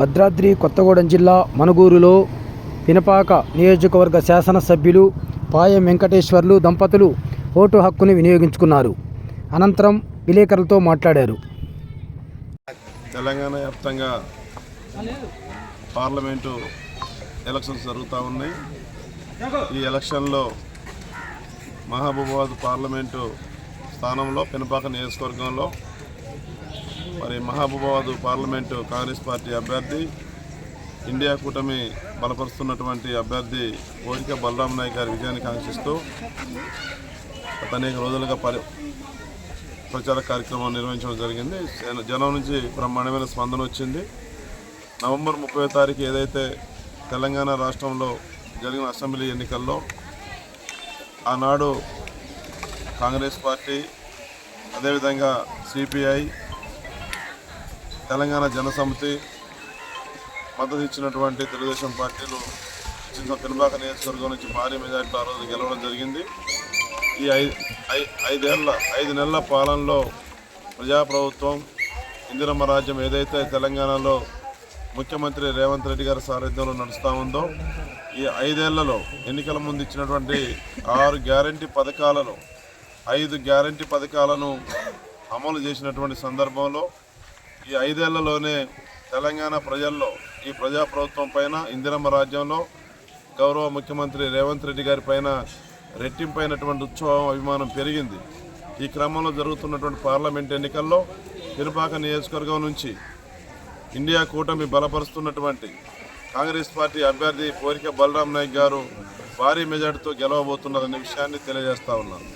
భద్రాద్రి కొత్తగూడెం జిల్లా మనుగూరులో పినపాక నియోజకవర్గ శాసనసభ్యులు పాయం వెంకటేశ్వర్లు దంపతులు ఓటు హక్కుని వినియోగించుకున్నారు. అనంతరం విలేకరులతో మాట్లాడారు. తెలంగాణ వ్యాప్తంగా పార్లమెంటు ఎలక్షన్స్ జరుగుతూ ఉన్నాయి. ఈ ఎలక్షన్లో మహబూబాబాద్ పార్లమెంటు స్థానంలో పెనపాక నియోజకవర్గంలో మరి మహబూబాబాద్ పార్లమెంటు కాంగ్రెస్ పార్టీ అభ్యర్థి ఇండియా కూటమి బలపరుస్తున్నటువంటి అభ్యర్థి కోరిక బలరాం నాయక్ గారి విజయాన్ని కాంక్షిస్తూ గత అనేక రోజులుగా పరి ప్రచార కార్యక్రమం నిర్వహించడం జరిగింది. జనం నుంచి బ్రహ్మాండమైన స్పందన వచ్చింది. నవంబర్ ముప్పై తారీఖు ఏదైతే తెలంగాణ రాష్ట్రంలో జరిగిన అసెంబ్లీ ఎన్నికల్లో ఆనాడు కాంగ్రెస్ పార్టీ అదేవిధంగా సిపిఐ తెలంగాణ జనసమితి మద్దతు ఇచ్చినటువంటి తెలుగుదేశం పార్టీలు చిన్న పెనుబాక నియోజకవర్గం నుంచి భారీ మెజార్టీలో ఆ రోజు గెలవడం జరిగింది. ఈ ఐదు ఐ- ఐదేళ్ళ ఐదు నెలల పాలనలో ప్రజాప్రభుత్వం ఇందిరమ్మ రాజ్యం ఏదైతే తెలంగాణలో ముఖ్యమంత్రి రేవంత్ రెడ్డి గారి సారథ్యంలో నడుస్తూ ఉందో ఈ ఐదేళ్ళలో ఎన్నికల ముందు ఇచ్చినటువంటి ఆరు గ్యారంటీ పథకాలను ఐదు గ్యారంటీ పథకాలను అమలు చేసినటువంటి సందర్భంలో ఈ ఐదేళ్ళలోనే తెలంగాణ ప్రజల్లో ఈ ప్రజాప్రభుత్వం పైన ఇందిరమ్మ రాజ్యంలో గౌరవ ముఖ్యమంత్రి రేవంత్ రెడ్డి గారి పైన రెట్టింపైనటువంటి ఉత్సవం అభిమానం పెరిగింది. ఈ క్రమంలో జరుగుతున్నటువంటి పార్లమెంట్ ఎన్నికల్లో తిరుపాక నియోజకవర్గం నుంచి ఇండియా కూటమి బలపరుస్తున్నటువంటి కాంగ్రెస్ పార్టీ అభ్యర్థి కోరిక బలరాం నాయక్ గారు భారీ మెజార్టీతో గెలవబోతున్నారనే విషయాన్ని తెలియజేస్తా ఉన్నాను.